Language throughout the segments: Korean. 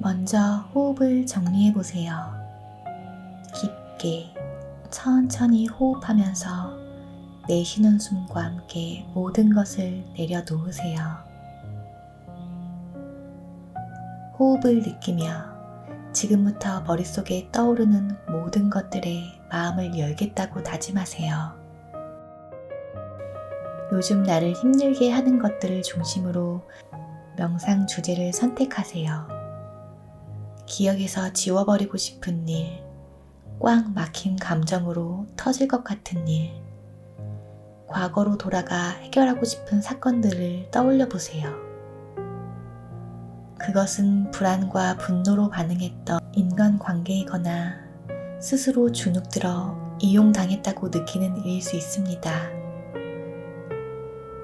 먼저 호흡을 정리해 보세요. 깊게 천천히 호흡하면서 내쉬는 숨과 함께 모든 것을 내려놓으세요. 호흡을 느끼며 지금부터 머릿속에 떠오르는 모든 것들에 마음을 열겠다고 다짐하세요. 요즘 나를 힘들게 하는 것들을 중심으로 명상 주제를 선택하세요. 기억에서 지워버리고 싶은 일, 꽉 막힌 감정으로 터질 것 같은 일, 과거로 돌아가 해결하고 싶은 사건들을 떠올려 보세요. 그것은 불안과 분노로 반응했던 인간 관계이거나 스스로 주눅들어 이용당했다고 느끼는 일일 수 있습니다.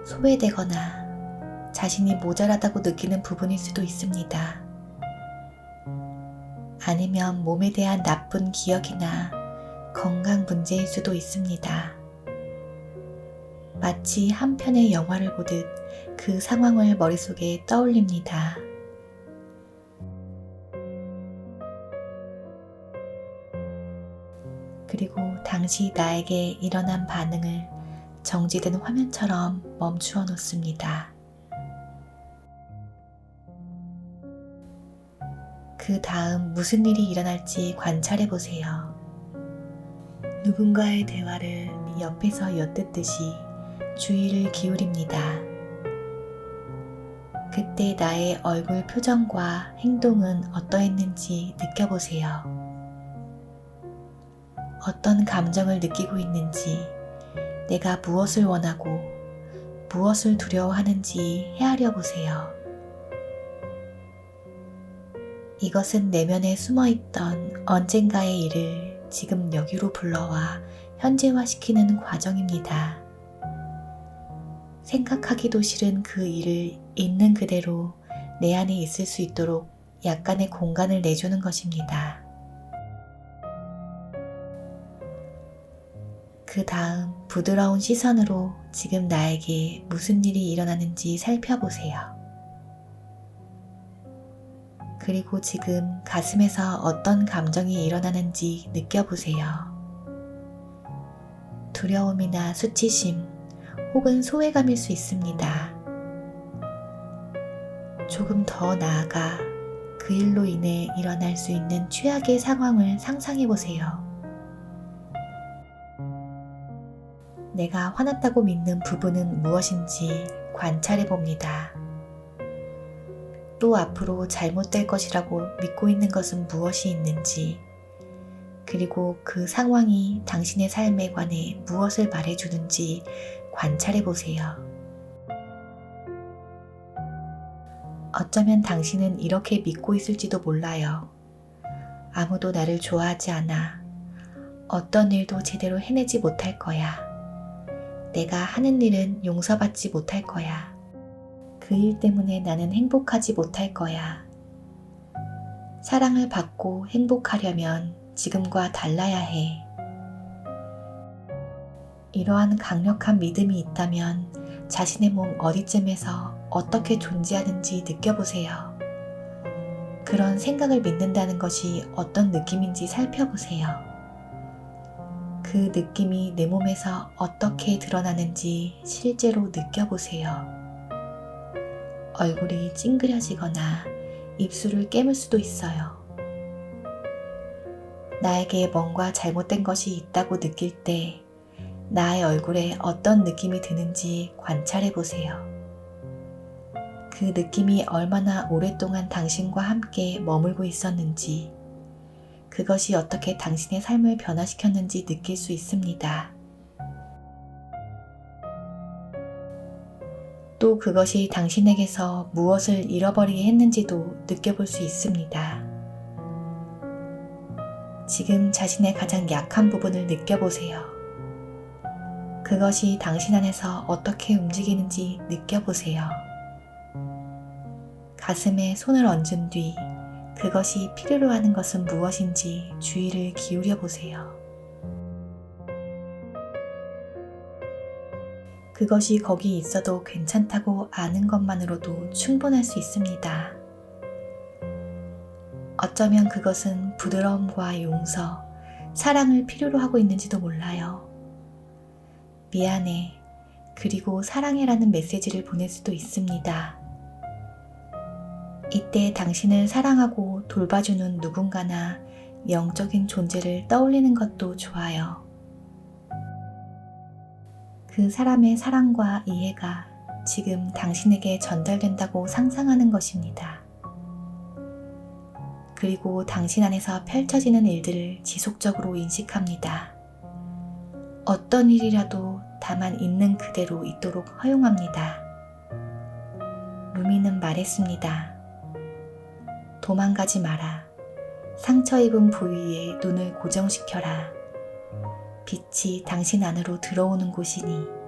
소외되거나 자신이 모자라다고 느끼는 부분일 수도 있습니다. 아니면 몸에 대한 나쁜 기억이나 건강 문제일 수도 있습니다. 마치 한 편의 영화를 보듯 그 상황을 머릿속에 떠올립니다. 그리고 당시 나에게 일어난 반응을 정지된 화면처럼 멈추어 놓습니다. 그 다음 무슨 일이 일어날지 관찰해 보세요. 누군가의 대화를 옆에서 엿듣듯이 주의를 기울입니다. 그때 나의 얼굴 표정과 행동은 어떠했는지 느껴보세요. 어떤 감정을 느끼고 있는지, 내가 무엇을 원하고 무엇을 두려워하는지 헤아려 보세요. 이것은 내면에 숨어 있던 언젠가의 일을 지금 여기로 불러와 현재화시키는 과정입니다. 생각하기도 싫은 그 일을 있는 그대로 내 안에 있을 수 있도록 약간의 공간을 내주는 것입니다. 그 다음 부드러운 시선으로 지금 나에게 무슨 일이 일어나는지 살펴보세요. 그리고 지금 가슴에서 어떤 감정이 일어나는지 느껴보세요. 두려움이나 수치심 혹은 소외감일 수 있습니다. 조금 더 나아가 그 일로 인해 일어날 수 있는 최악의 상황을 상상해 보세요. 내가 화났다고 믿는 부분은 무엇인지 관찰해 봅니다. 또 앞으로 잘못될 것이라고 믿고 있는 것은 무엇이 있는지, 그리고 그 상황이 당신의 삶에 관해 무엇을 말해주는지 관찰해 보세요. 어쩌면 당신은 이렇게 믿고 있을지도 몰라요. 아무도 나를 좋아하지 않아. 어떤 일도 제대로 해내지 못할 거야. 내가 하는 일은 용서받지 못할 거야. 그 일 때문에 나는 행복하지 못할 거야. 사랑을 받고 행복하려면 지금과 달라야 해. 이러한 강력한 믿음이 있다면 자신의 몸 어디쯤에서 어떻게 존재하는지 느껴보세요. 그런 생각을 믿는다는 것이 어떤 느낌인지 살펴보세요. 그 느낌이 내 몸에서 어떻게 드러나는지 실제로 느껴보세요. 얼굴이 찡그려지거나 입술을 깨물 수도 있어요. 나에게 뭔가 잘못된 것이 있다고 느낄 때 나의 얼굴에 어떤 느낌이 드는지 관찰해 보세요. 그 느낌이 얼마나 오랫동안 당신과 함께 머물고 있었는지, 그것이 어떻게 당신의 삶을 변화시켰는지 느낄 수 있습니다. 또 그것이 당신에게서 무엇을 잃어버리게 했는지도 느껴볼 수 있습니다. 지금 자신의 가장 약한 부분을 느껴보세요. 그것이 당신 안에서 어떻게 움직이는지 느껴보세요. 가슴에 손을 얹은 뒤 그것이 필요로 하는 것은 무엇인지 주의를 기울여 보세요. 그것이 거기 있어도 괜찮다고 아는 것만으로도 충분할 수 있습니다. 어쩌면 그것은 부드러움과 용서, 사랑을 필요로 하고 있는지도 몰라요. 미안해. 그리고 사랑해라는 메시지를 보낼 수도 있습니다. 이때 당신을 사랑하고 돌봐주는 누군가나 영적인 존재를 떠올리는 것도 좋아요. 그 사람의 사랑과 이해가 지금 당신에게 전달된다고 상상하는 것입니다. 그리고 당신 안에서 펼쳐지는 일들을 지속적으로 인식합니다. 어떤 일이라도 다만 있는 그대로 있도록 허용합니다. 루미는 말했습니다. 도망가지 마라. 상처 입은 부위에 눈을 고정시켜라. 빛이 당신 안으로 들어오는 곳이니